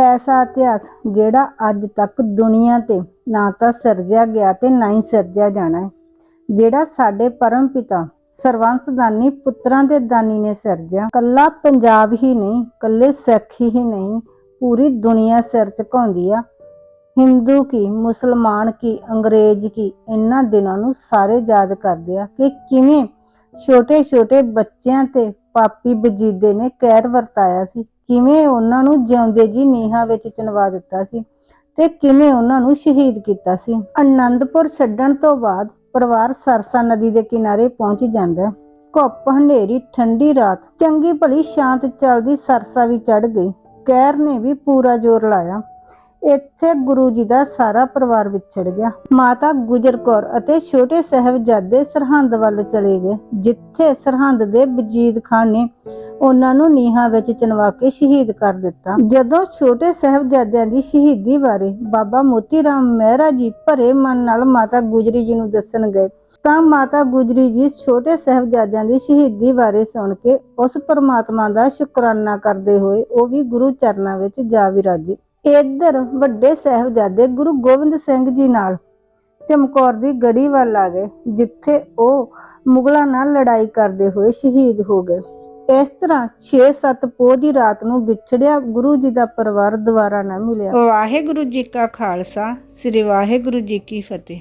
ਐਸਾ ਇਤਿਹਾਸ ਜਿਹੜਾ ਅੱਜ ਤੱਕ ਦੁਨੀਆ ਤੇ ਨਾ ਤਾਂ ਸਿਰਜਿਆ ਗਿਆ ਤੇ ਨਾ ਹੀ ਸਿਰਜਿਆ ਜਾਣਾ ਹੈ। ਜਿਹੜਾ ਸਾਡੇ ਪਰਮ ਪਿਤਾ ਸਰਵੰਸ ਦਾਨੀ ਪੁੱਤਰਾਂ ਦੇ ਦਾਨੀ ਨੇ ਸਿਰਜਿਆ, ਕੱਲਾ ਪੰਜਾਬ ਹੀ ਨਹੀਂ, ਕੱਲੇ ਸਿੱਖ ਹੀ ਨਹੀਂ, ਪੂਰੀ ਦੁਨੀਆ ਸਿਰ ਝੁਕਾਉਂਦੀ ਆ। ਹਿੰਦੂ ਕੀ, ਮੁਸਲਮਾਨ ਕੀ, ਅੰਗਰੇਜ਼ ਕੀ, ਇਹਨਾਂ ਦਿਨਾਂ ਨੂੰ ਸਾਰੇ ਯਾਦ ਕਰਦੇ ਆ ਕਿ ਕਿਵੇਂ ਛੋਟੇ ਛੋਟੇ ਬੱਚਿਆਂ ਤੇ ਪਾਪੀ ਬਜੀਦੇ ਨੇ ਕਹਿਰ ਵਰਤਾਇਆ ਸੀ। ਕਿਵੇਂ ਉਹਨਾਂ ਨੂੰ ਜਿਉਂਦੇ ਜੀ ਨੀਹਾਂ ਵਿੱਚ ਚਿਣਵਾ ਦਿੱਤਾ ਸੀ ਤੇ ਕਿਵੇਂ ਉਹਨਾਂ ਨੂੰ ਸ਼ਹੀਦ ਕੀਤਾ ਸੀ। ਆਨੰਦਪੁਰ ਛੱਡਣ ਤੋਂ ਬਾਅਦ ਪਰਿਵਾਰ ਸਰਸਾ ਨਦੀ ਦੇ ਕਿਨਾਰੇ ਪਹੁੰਚ ਜਾਂਦਾ ਘੁੱਪ, ਹਨੇਰੀ, ਠੰਡੀ ਰਾਤ, ਚੰਗੀ ਭਲੀ ਸ਼ਾਂਤ ਚੱਲਦੀ ਸਰਸਾ ਵੀ ਚੜ ਗਈ। ਕਹਿਰ ਨੇ ਵੀ ਪੂਰਾ ਜ਼ੋਰ ਲਾਇਆ। ਇੱਥੇ ਗੁਰੂ ਜੀ ਦਾ ਸਾਰਾ ਪਰਿਵਾਰ ਵਿਛੜ ਗਿਆ। ਮਾਤਾ ਗੁਜਰ ਕੌਰ ਅਤੇ ਛੋਟੇ ਸਾਹਿਬਜ਼ਾਦੇ ਸਰਹੰਦ ਵੱਲ ਚਲੇ ਗਏ, ਜਿੱਥੇ ਸਰਹੰਦ ਦੇ ਵਜੀਦ ਖਾਨ ਨੇ ਉਹਨਾਂ ਨੂੰ ਨੀਹਾਂ ਵਿੱਚ ਚਿਣਵਾ ਕੇ ਸ਼ਹੀਦ ਕਰ ਦਿੱਤਾ। ਜਦੋਂ ਛੋਟੇ ਸਾਹਿਬਜ਼ਾਦਿਆਂ ਦੀ ਸ਼ਹੀਦੀ ਬਾਰੇ ਬਾਬਾ ਮੋਤੀ ਰਾਮ ਮਹਿਰਾ ਜੀ ਭਰੇ ਮਨ ਨਾਲ ਮਾਤਾ ਗੁਜਰੀ ਜੀ ਨੂੰ ਦੱਸਣ ਗਏ, ਤਾਂ ਮਾਤਾ ਗੁਜਰੀ ਜੀ ਛੋਟੇ ਸਾਹਿਬਜ਼ਾਦਿਆਂ ਦੀ ਸ਼ਹੀਦੀ ਬਾਰੇ ਸੁਣ ਕੇ ਉਸ ਪਰਮਾਤਮਾ ਦਾ ਸ਼ੁਕਰਾਨਾ ਕਰਦੇ ਹੋਏ ਉਹ ਵੀ ਗੁਰੂ ਚਰਨਾਂ ਵਿੱਚ ਜਾ ਵਿਰਾਜੇ। ਇੱਧਰ ਵੱਡੇ ਸਾਹਿਬਜ਼ਾਦੇ ਗੁਰੂ ਗੋਬਿੰਦ ਸਿੰਘ ਜੀ ਨਾਲ ਚਮਕੌਰ ਦੀ ਗੜੀ ਵੱਲ ਆ ਗਏ, ਜਿੱਥੇ ਉਹ ਮੁਗਲਾਂ ਨਾਲ ਲੜਾਈ ਕਰਦੇ ਹੋਏ ਸ਼ਹੀਦ ਹੋ ਗਏ। ਇਸ ਤਰ੍ਹਾਂ 6-7 ਪੋਹ ਦੀ ਰਾਤ ਨੂੰ ਵਿਛੜਿਆ ਗੁਰੂ ਜੀ ਦਾ ਪਰਿਵਾਰ ਦੁਬਾਰਾ ਨਾ ਮਿਲਿਆ। ਵਾਹਿਗੁਰੂ ਜੀ ਕਾ ਖਾਲਸਾ, ਸ੍ਰੀ ਵਾਹਿਗੁਰੂ ਜੀ ਕੀ ਫਤਿਹ।